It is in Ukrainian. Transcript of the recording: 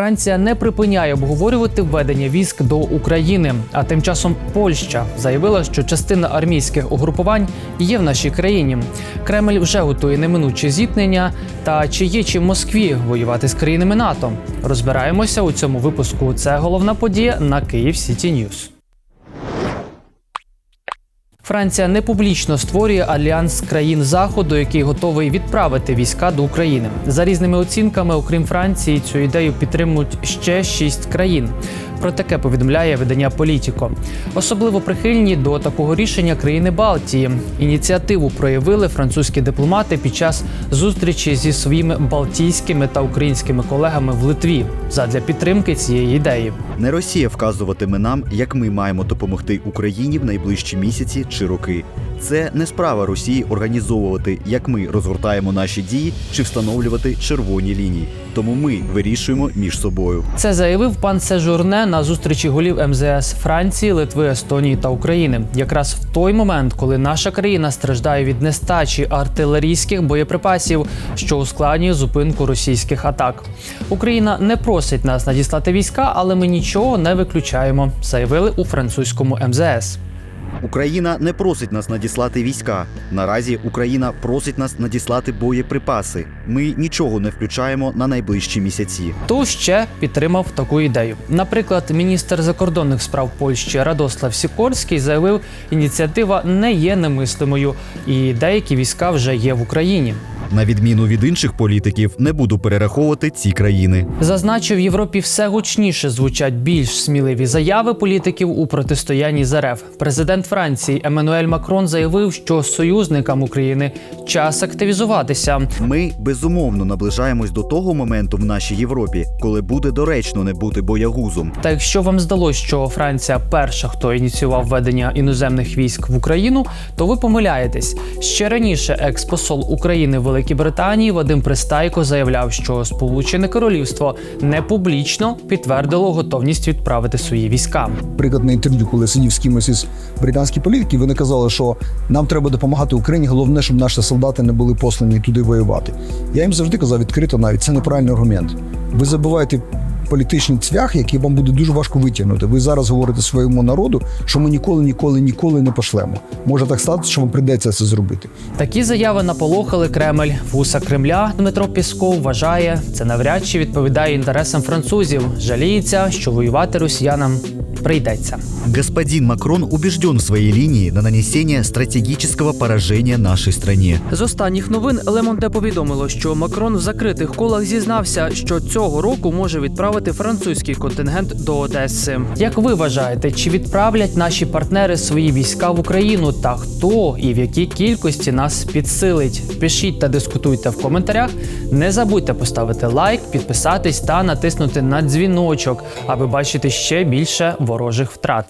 Франція не припиняє обговорювати введення військ до України. А тим часом Польща заявила, що частина армійських угрупувань є в нашій країні. Кремль вже готує неминуче зіткнення. Та чи є чим Москві воювати з країнами НАТО? Розбираємося у цьому випуску. Це головна подія на Київ Сіті Ньюс. Франція не публічно створює альянс країн заходу, який готовий відправити війська до України. За різними оцінками, окрім Франції, цю ідею підтримують ще шість країн. Про таке повідомляє видання Політіко. Особливо прихильні до такого рішення країни Балтії. Ініціативу проявили французькі дипломати під час зустрічі зі своїми балтійськими та українськими колегами в Литві задля підтримки цієї ідеї. Не Росія вказуватиме нам, як ми маємо допомогти Україні в найближчі місяці чи роки. Це не справа Росії організовувати, як ми розгортаємо наші дії чи встановлювати червоні лінії. Тому ми вирішуємо між собою. Це заявив пан Сежурне на зустрічі голів МЗС Франції, Литви, Естонії та України. Якраз в той момент, коли наша країна страждає від нестачі артилерійських боєприпасів, що ускладнює зупинку російських атак. Україна не просить нас надіслати війська, але ми нічого не виключаємо, заявили у французькому МЗС. Україна не просить нас надіслати війська. Наразі Україна просить нас надіслати боєприпаси. Ми нічого не включаємо на найближчі місяці. То ще підтримав таку ідею? Наприклад, міністр закордонних справ Польщі Радослав Сікорський заявив, ініціатива не є немислимою, і деякі війська вже є в Україні. На відміну від інших політиків, не буду перераховувати ці країни. Зазначив, в Європі все гучніше звучать більш сміливі заяви політиків у протистоянні з РФ. Президент Франції Еммануель Макрон заявив, що союзникам України час активізуватися. Ми безумовно наближаємось до того моменту в нашій Європі, коли буде доречно не бути боягузом. Та якщо вам здалось, що Франція перша, хто ініціював введення іноземних військ в Україну, то ви помиляєтесь. Ще раніше експосол України в Великій Британії Вадим Пристайко заявляв, що Сполучене Королівство не публічно підтвердило готовність відправити свої війська. приклад на інтерв'ю, коли сидів з кимось із британських політиків, вони казали, що нам треба допомагати Україні. Головне, щоб наші солдати не були послані туди воювати. Я їм завжди казав відкрито, навіть це неправильний аргумент. Ви забуваєте політичний цвях, який вам буде дуже важко витягнути. Ви зараз говорите своєму народу, що ми ніколи, ніколи, ніколи не пошлемо. Може так статися, що вам прийдеться це зробити. Такі заяви наполохали Кремль. Вуса Кремля Дмитро Пісков вважає, це навряд чи відповідає інтересам французів. Жаліється, що воювати росіянам прийдеться. Господин Макрон убежден в своей линии на нанесение стратегического поражения нашей стране. З останніх новин Лемонте повідомило, що Макрон в закритих колах зізнався, що цього року може відправити французький контингент до Одеси. Як ви вважаєте, чи відправлять наші партнери свої війська в Україну? Та хто і в якій кількості нас підсилить? Пишіть та дискутуйте в коментарях. Не забудьте поставити лайк, підписатись та натиснути на дзвіночок, аби бачити ще більше ворожих втрат.